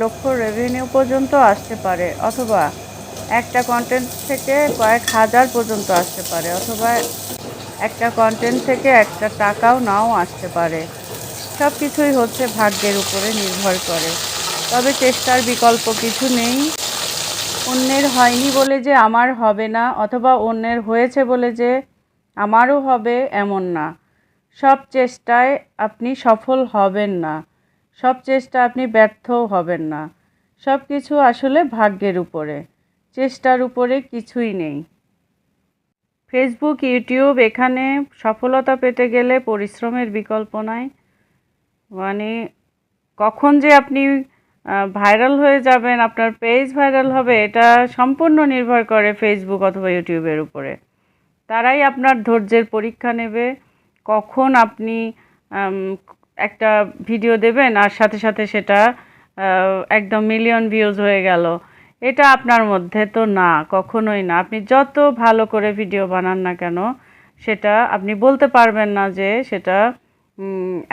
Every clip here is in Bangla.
লক্ষ রেভিনিউ পর্যন্ত আসতে পারে, অথবা একটা কন্টেন্ট থেকে কয়েক হাজার পর্যন্ত আসতে পারে, অথবা একটা কন্টেন্ট থেকে একটা টাকাও নাও আসতে পারে। সব কিছুই হচ্ছে ভাগ্যের উপরে নির্ভর করে। তবে চেষ্টার বিকল্প কিছু নেই। অন্যের হয়নি বলে যে আমার হবে না, অথবা অন্যের হয়েছে বলে যে আমারও হবে এমন না। সব চেষ্টায় আপনি সফল হবেন না। সব চেষ্টা আপনি ব্যর্থও হবেন না। সব কিছু আসলে ভাগ্যের উপরে। চেষ্টার উপরে কিছুই নেই। ফেসবুক ইউটিউব এখানে সফলতা পেতে গেলে পরিশ্রমের বিকল্প নাই। মানে কখন যে আপনি ভাইরাল হয়ে যাবেন, আপনার পেজ ভাইরাল হবে, এটা সম্পূর্ণ নির্ভর করে ফেসবুক অথবা ইউটিউবের উপরে। তারাই আপনার ধৈর্যের পরীক্ষা নেবে। কখন আপনি একটা ভিডিও দেবেন আর সাথে সাথে সেটা একদম মিলিয়ন ভিউজ হয়ে গেল। এটা আপনার মধ্যে তো না, কখনোই না। আপনি যত ভালো করে ভিডিও বানান না কেন, সেটা আপনি বলতে পারবেন না যে সেটা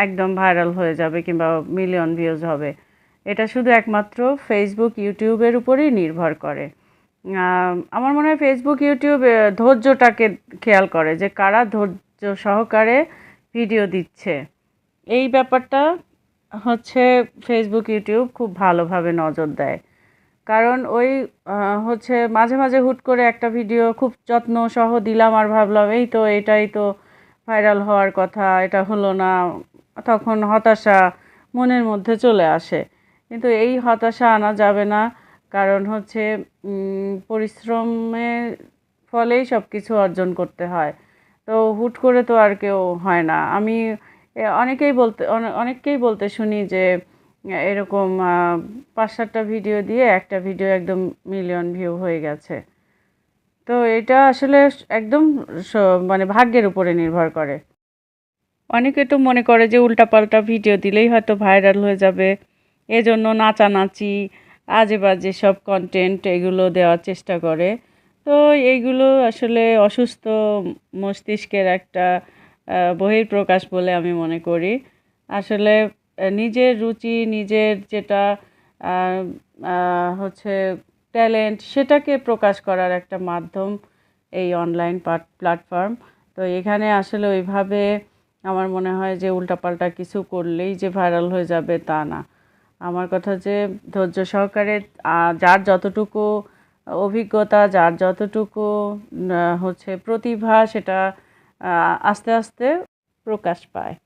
একদম ভাইরাল হয়ে যাবে কিংবা মিলিয়ন ভিউজ হবে। এটা শুধু একমাত্র ফেসবুক ইউটিউবের উপরেই নির্ভর করে। আমার মনে হয় ফেসবুক ইউটিউব ধৈর্যটাকে খেয়াল করে যে কারা ধৈর্য সহকারে ভিডিও দিচ্ছে। এই ব্যাপারটা হচ্ছে ফেসবুক ইউটিউব খুব ভালোভাবে নজর দেয়। কারণ ওই হচ্ছে মাঝে মাঝে হুট করে একটা ভিডিও খুব যত্ন সহ দিলাম আর ভাবলাম, এই তো, এটাই তো ভাইরাল হওয়ার কথা, এটা হলো না। তখন হতাশা মনের মধ্যে চলে আসে। কিন্তু এই হতাশা আনা যাবে না, কারণ হচ্ছে পরিশ্রমের ফলেই সব কিছু অর্জন করতে হয়। তো হুট করে তো আর কেউ হয় না। আমি অনেকেই বলতে, অনে- অনেককেই বলতে শুনি যে, এরকম পাঁচ সাতটা ভিডিও দিয়ে একটা ভিডিও একদম মিলিয়ন ভিউ হয়ে গেছে। তো এটা আসলে একদম মানে ভাগ্যের উপরে নির্ভর করে। অনেকে তো মনে করে যে উল্টাপাল্টা ভিডিও দিলেই হয়তো ভাইরাল হয়ে যাবে। এজন্য নাচানাচি আজে বাজে সব কন্টেন্ট এগুলো দেওয়ার চেষ্টা করে। তো এইগুলো আসলে অসুস্থ মস্তিষ্কের একটা বহিঃপ্রকাশ বলে আমি মনে করি। আসলে নিজের রুচি, নিজের যেটা হচ্ছে ট্যালেন্ট সেটাকে প্রকাশ করার একটা মাধ্যম এই অনলাইন প্ল্যাটফর্ম তো এখানে আসলে ওইভাবে আমার মনে হয় যে উল্টাপাল্টা কিছু করলেই যে ভাইরাল হয়ে যাবে তা না। আমার কথা যে ধৈর্য সহকারে যার যতটুকু অভিজ্ঞতা, যার যতটুকু হচ্ছে প্রতিভা, সেটা আস্তে আস্তে প্রকাশ পায়।